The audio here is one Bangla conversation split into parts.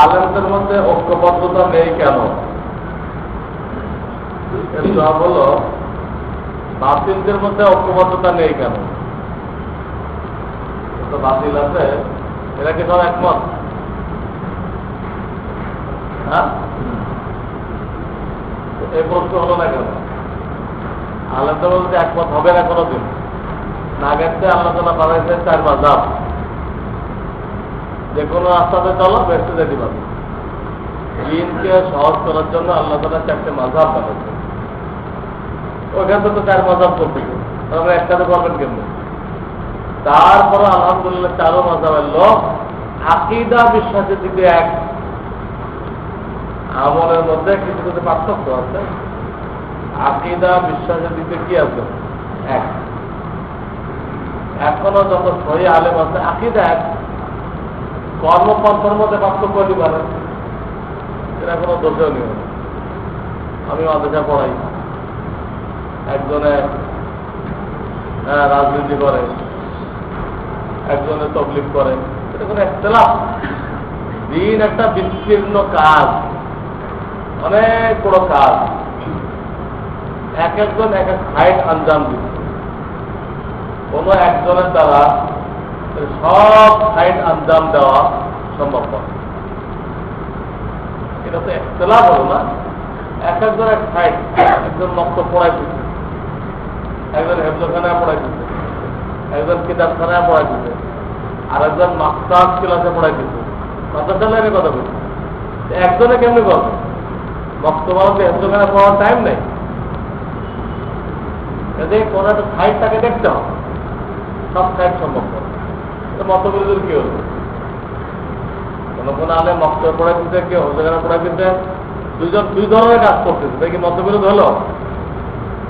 আলেমদের মধ্যে ঐক্যবদ্ধতা নেই কেন? হলো, বাতিলদের মধ্যে ঐক্যবদ্ধতা নেই কেন? বাতিল আছে। এরা কি সব একমত? হ্যাঁ? এই প্রশ্ন হলো না কেন? আলেমদের মধ্যে একমত হবে না কোনোদিন? নাগেরতে আল্লাহ তালা বানাইছেন চার মাজাব যে কোনো রাস্তাতে চলো বেসতে যেতে পারবে। দিনকে সহজ করার জন্য আল্লাহ তালা চারটে মাঝাব বানাইছে ওইখানে তো চার মাঝাব করতে তারপরে একসাথে করবেন কেমনি? তারপরে আলহামদুলিল্লাহ চারো মাঝাবের লোক আকিদা বিশ্বাসের দিকে এক। আমলের মধ্যে কিছু কিছু পার্থক্য আছে। আকিদা বিশ্বাসের দিকে কি আছে? এক। এখনও যত সহি আলেম আছে, আকিদা এক। কর্মপন্থার মধ্যে পার্থক্য হতে পারে। এটা কোনো দোষেও নেই। আমি মাদ্রাসা পড়াই। একজনে হ্যাঁ, রাজনীতি করে। একজনে তবলিক করে। এটা কোনো একতলাপ দিন একটা বিস্তীর্ণ কাজ। অনেক বড় কাজ। এক একজন এক এক সাইড আঞ্জাম দিচ্ছে। কোন একজনের দ্বারা সব সাইড আঞ্জাম দেওয়া সম্ভব নয়। এটা তো একতলাপ হলো না। এক একজন এক সাইড একজন মক্ত পড়াই দিচ্ছে একজন হেফজখানায় পড়াই দিচ্ছে একজন কিতাবখানায় পড়াই দিচ্ছে আর একজন মাস্টার ক্লাসে পড়াই দিচ্ছে মাস্টার লাইনে কথা বলছে একজনে কেমনি করবে বক্তব্যকে হেফজখানায় পড়ার টাইম নেই। কোনো একটা সাইড তাকে দেখতে হবে। সব সাইড সম্ভব নয়। এটা মতবিরোধের কি হলো কোন কোন আলে মক্ত পড়ে দিতে, কেউ হোসেখানা পড়ে দিতে। দুইজন, দুই ধরনের কাজ করতেছে। দেখি মতবিরোধ হলো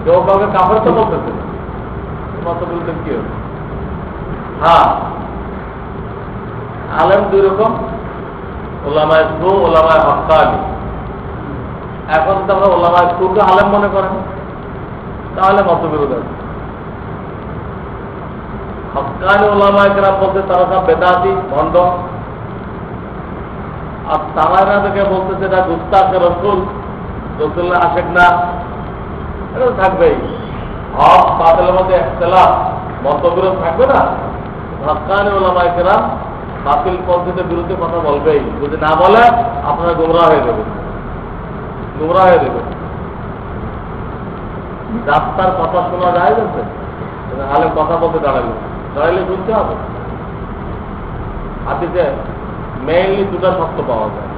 কেউ কাউকে কাপড় তো বলতেছে। মতবিরোধের কি হলো হ্যাঁ। আলেম দুই রকম। ওলামায় সু ওলামায় হকানি এখন তো আমরা ওলামায় সুকে আলেম মনে করেন। তাহলে মতবিরোধ আছে হকানি ওলামা একরাম বলতে তারা সব বেদাতি, ভণ্ড। আর তারা থেকে বলতেছে এটা গুস্তাখে রসুল রসুল্লাহ আশেক না, এটা থাকবেই। হক বাতিলের মধ্যে একতলা মতবিরোধ থাকবে না। হকানি ওলামা একরাম বাতিল পদ্ধতির বিরুদ্ধে কথা বলবেই। যদি না বলে, আপনারা গুমরা হয়ে যাবে গুমরা হয়ে যাবে রাস্তার কথা শোনা যায় আলেম কথা বলতে দাঁড়াবে। দাঁড়াইলে শুনতে হবে হাতিতে মেইনলি দুটো শব্দ পাওয়া যায়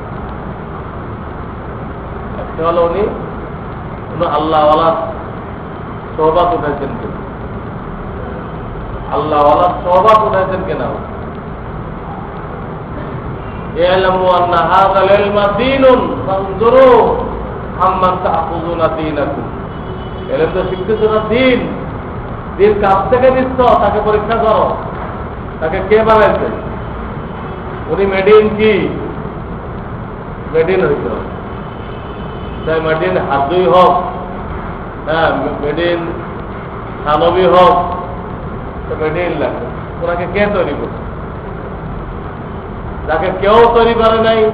একটা হলো উনি উনি আল্লাহওয়ালা সহবাদ উঠাইছেন কিনা আল্লাহওয়ালা সহবাদ উঠাইছেন কিনা اعلموا أن هذا العلم دين فانظروا عمن تأخذون دينكم এলেম তো শিখতেছ না দিন দিন কাছ থেকে নিচ্ছ, তাকে পরীক্ষা করো। তাকে কে বানাইছে? উনি মেডিন কি? মেডিন হইতে। তাই মেডিন হাজুই হোক হ্যাঁ মেডিন সানবি হোক মেডিন লাগবে। ওনাকে কে তৈরি করছে? যাকে কেউ তৈরি করে নাই